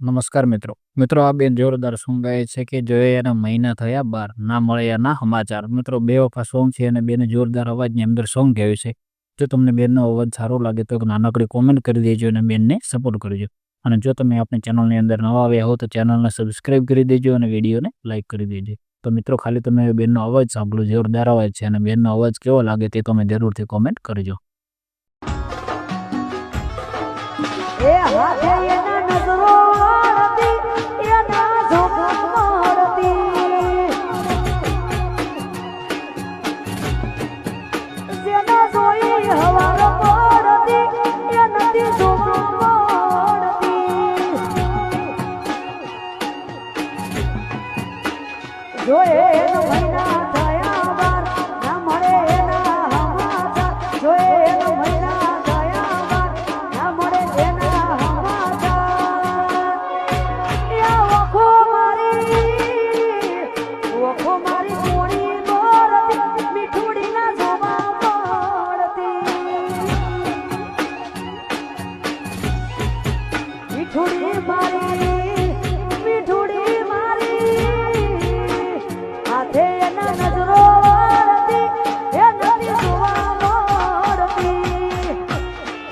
નમસ્કાર મિત્રો. મિત્રો, આ બેન જોરદાર સોંગ ગાય છે કે જો એના મહિના થયા, બાર ના મળે એના સમાચાર. મિત્રો, બે વખા સોંગ છે અને બેને જોરદાર અવાજની અંદર સોંગ ગાયું છે. જો તમને બેનનો અવાજ સારો લાગે તો એક નાનકડી કોમેન્ટ કરી દેજો અને બેનને સપોર્ટ કરજો. અને જો તમે આપણી ચેનલની અંદર નવા આવ્યા હો તો ચેનલને સબસ્ક્રાઈબ કરી દેજો અને વિડીયોને લાઇક કરી દેજો. તો મિત્રો, ખાલી તમે બેનનો અવાજ સાંભળો, જોરદાર અવાજ છે અને બેનનો અવાજ કેવો લાગે તે તમે જરૂરથી કોમેન્ટ કરજો. એ હાથે જોઈ હવાર પડતી, એનાથી જોખમ મારતી. જો એનો મહિના ঝুড়ির বাড়ি